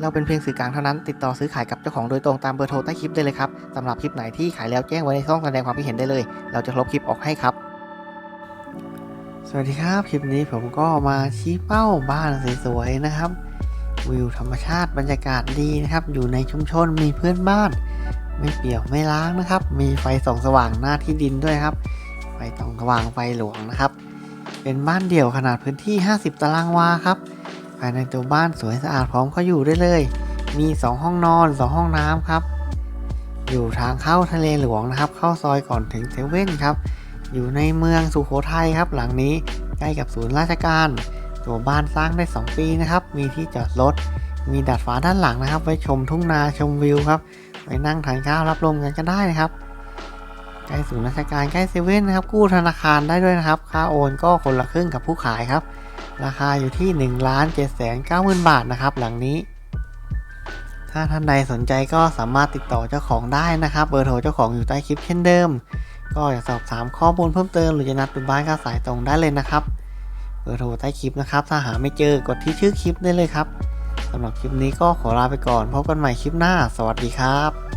เราเป็นเพียงสื่อกลางเท่านั้น ติดต่อซื้อขายกับเจ้าของโดยตรงตามเบอร์โทรใต้คลิปได้เลยครับสำหรับคลิปไหนที่ขายแล้วแจ้งไว้ในช่องแสดงความคิดเห็นได้เลย เราจะลบคลิปออกให้ครับ สวัสดีครับ คลิปนี้ผมก็มาชี้เป้าบ้านสวยๆนะครับ วิวธรรมชาติบรรยากาศดีนะครับ อยู่ในชุมชนมีเพื่อนบ้าน ไม่เปี่ยวไม่ล้างนะครับ มีไฟส่องสว่างหน้าที่ดินด้วยครับ ไฟส่องสว่างไฟหลวงนะครับ เป็นบ้านเดี่ยวขนาดพื้นที่ 50 ตารางวาครับายในตัวบ้านสวยสะอาดพร้อมเข้าอยู่ได้เลย มี 2 ห้องนอน 2 ห้องน้ำครับ อยู่ทางเข้าทะเลหลวงนะครับ เข้าซอยก่อนถึงเซเว่นครับ อยู่ในเมืองสุโขทัยครับ หลังนี้ใกล้กับศูนย์ราชการ ตัวบ้านสร้างได้ 2 ปีนะครับ มีที่จอดรถ มีดาดฟ้าด้านหลังนะครับ ไว้ชมทุ่งนาชมวิวครับ ไปนั่งทานข้าวรับลมกันก็ได้นะครับใกล้ศูนย์ราชการใกล้เซเว่นนะครับกู้ธนาคารได้ด้วยนะครับ ค่าโอนก็คนละครึ่งกับผู้ขายครับ ราคาอยู่ที่1นึ่งล้านเจ็ดแสนเก้าหมื่นบาทนะครับ หลังนี้ ถ้าท่านใดสนใจก็สามารถติดต่อเจ้าของได้นะครับ เบอร์โทรเจ้าของอยู่ใต้คลิปเช่นเดิม ก็อยากสอบถามข้อมูลเพิ่มเติมหรือจะนัดดูบ้านก็สายตรงได้เลยนะครับ เบอร์โทรใต้คลิปนะครับ ถ้าหาไม่เจอกดที่ชื่อคลิปได้เลยครับสำหรับคลิปนี้ก็ขอลาไปก่อนพบกันใหม่คลิปหน้า สวัสดีครับ